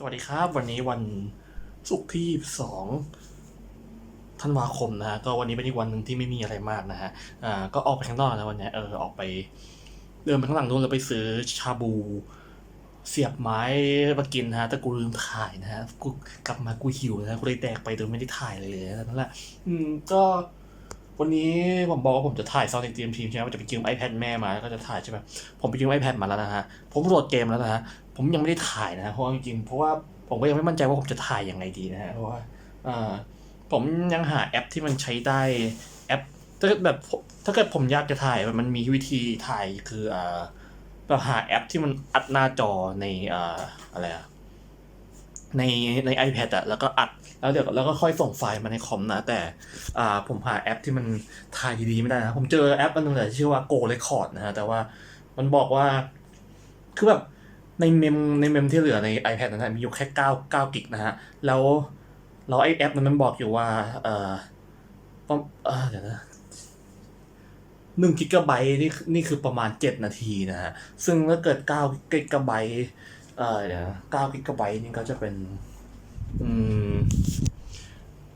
สวัสดีครับ วันนี้วันศุกร์ที่สองธันวาคมนะฮะก็วันนี้เป็นอีกวันหนึ่งที่ไม่มีอะไรมากนะฮะอ่าก็ออกไปข้างนอกนะวันนี้เออออกไป เดินไปข้างหลังนู้นแล้วไปซื้อชาบูเสียบไม้มากินนะฮะแต่กูลืมถ่ายนะฮะกูกลับมากูหิวนะกูเลยแดกไปโดยไม่ได้ถ่ายเลยเลยนั่นแหละอืมก็ วันนี้ผมบอกว่าผมจะถ่ายซาวด์ในทีมทีมใช่ไหมว่าจะไปยืม iPad แม่มาแล้วก็จะถ่ายใช่ไหมผมไปยืม iPad มาแล้วนะฮะ ผมโหลดเกมแล้วนะฮะ ผมยังไม่ได้ถ่ายนะฮะเพราะจริงๆเพราะว่าผมก็ยังไม่มั่นใจว่าผมจะถ่ายยังไงดีนะฮะ เพราะว่าอ่าผมยังหาแอปที่มันใช้ได้แอป ถ้าเกิดแบบถ้าเกิดผมอยากจะถ่ายมันมีวิธีถ่ายคืออ่าแบบหาแอปที่มันอัดหน้าจอในอ่าอะไรอะ ในใน iPad อะแล้วก็อัด แล้วเดี๋ยวแล้วก็ค่อยส่งไฟล์มาในคอมนะ แต่อ่าผมหาแอปที่มันถ่ายดีๆไม่ได้นะ ผมเจอแอปอันหนึงแต่ชื่อว่า Go Record นะฮะ แต่ว่ามันบอกว่า คือแบบในเมมในเมมที่เหลือใน iPad นั้นมีอยู่แค่9 9กิกนะฮะ แล้วแล้วไอแอปนั้นมันบอกอยู่ว่า เอ่อประเออเดี๋ยวนะหนึ่งกิกะไบต์นี่นี่คือประมาณเจ็ดนาทีนะฮะ ซึ่งถ้าเกิดเก้ากิกะไบต์ เออเดี๋ยวเก้ากิกะไบต์นี่ก็จะเป็น อืม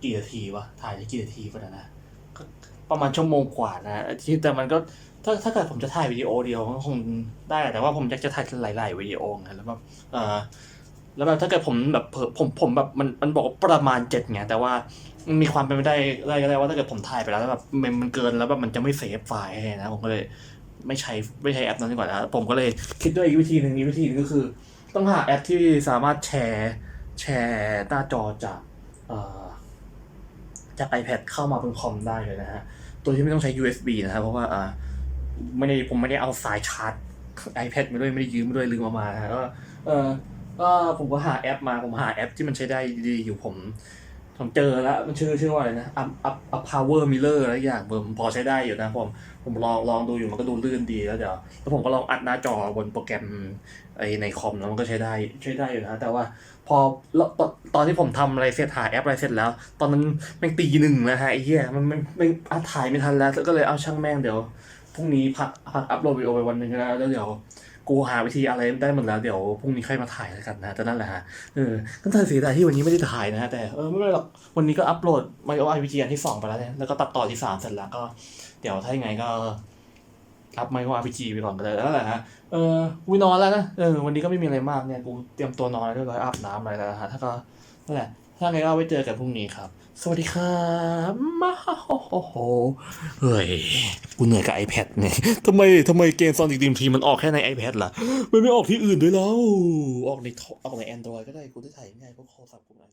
กี่นาทีวะ ถ่ายได้กี่นาทีปะเนยนะก็ประมาณชั่วโมงกว่านะที่แต่มันก็ถ้าถ้าเกิดผมจะถ่ายวิดีโอเดียวมันก็คงได้แหละแต่ว่าผมอยากจะถ่ายหลาย ๆวิดีโอไงแล้วแบบเออแล้วแบบถ้าเกิดผมแบบเผลอผมผมแบบมันมันบอกว่าประมาณเจ็ดไงแต่ว่ามันมีความเป็นไปได้ได้ก็ได้ว่าถ้าเกิดผมถ่ายไปแล้วแล้วแบบเมมมันเกินแล้วแบบมันจะไม่เซฟไฟล์ให้นะผมก็เลย ไม่ใช้ไม่ใช้แอปนั้นดีกว่านะผมก็เลยคิดด้วยอีกวิธีหนึ่งอีกวิธีหนึงก็คือ ต้องหาแอปที่สามารถแชร์แชร์หน้าจอจากเอ่อจาก iPad เข้ามาบนคอมได้เลยนะฮะ ตัวที่ไม่ต้องใช้ USB นะครับ เพราะว่าอ่าไม่ได้ผมไม่ได้เอาสายชาร์จ iPad มาด้วยไม่ได้ยืมมาด้วยลืมมามานะฮะก็เออก็ผมก็หาแอปมาผมหาแอปที่มันใช้ได้ดีอยู่ผม ผมเจอแล้วมันชื่อชื่อว่าอะไรนะ up up up power mirror อะไรอย่างผมพอใช้ได้อยู่นะผมผมลองลองดูอยู่มันก็ดูลื่นดีแล้วเดี๋ยวแล้วผมก็ลองอัดหน้าจอบนโปรแกรมไอในคอมแล้วมันก็ใช้ได้ใช้ได้อยู่นะแต่ว่าพอแล้วตอนที่ผมทำอะไรเสร็จหายแอปอะไรเสร็จแล้ว ตอนนั้นแม่งตีหนึ่งนะฮะไอ้เหี้ยมันมันมันถ่ายไม่ทันแล้วก็เลยเอาช่างแม่งเดี๋ยวพรุ่งนี้พักพักอัพโหลดวิดีโอไปวันหนึ่งแล้วแล้วเดี๋ยว กูหาวิธีอะไรได้หมดแล้วเดี๋ยวพรุ่งนี้ค่อยมาถ่ายแล้วกันนะแต่นั่นแหละฮะเออก็น่าเสียดายที่วันนี้ไม่ได้ถ่ายนะฮะแต่เออไม่เป็นไรหรอกวันนี้ก็อัปโหลด Mario RPG อันที่สองไปแล้วเนี่ยแล้วก็ตัดต่อที่สามเสร็จแล้วก็ เดี๋ยวถ้ายังไงก็อัพ Mario RPG ไปก่อนก็ได้แล้วแหละฮะ เออกูนอนแล้วนะ เออ วันนี้ก็ไม่มีอะไรมากเนี่ย กูเตรียมตัวนอนแล้วเรียบร้อยอาบน้ำอะไรแล้วฮะ ถ้าก็นั่นแหละ ถ้าไงก็ไว้เจอกันพรุ่งนี้ครับ สวัสดีครับมาโฮโฮโฮเฮ้ย กูเหนื่อยกับ iPad เนี่ยทำไมทำไมเกม Sonic Dream Team มันออกแค่ใน iPad ล่ะ มันไม่ออกที่อื่นด้วยแล้ว ออกในออกใน Android ก็ได้ กูได้ถ่ายง่ายเพราะโทรศัพท์กูไอ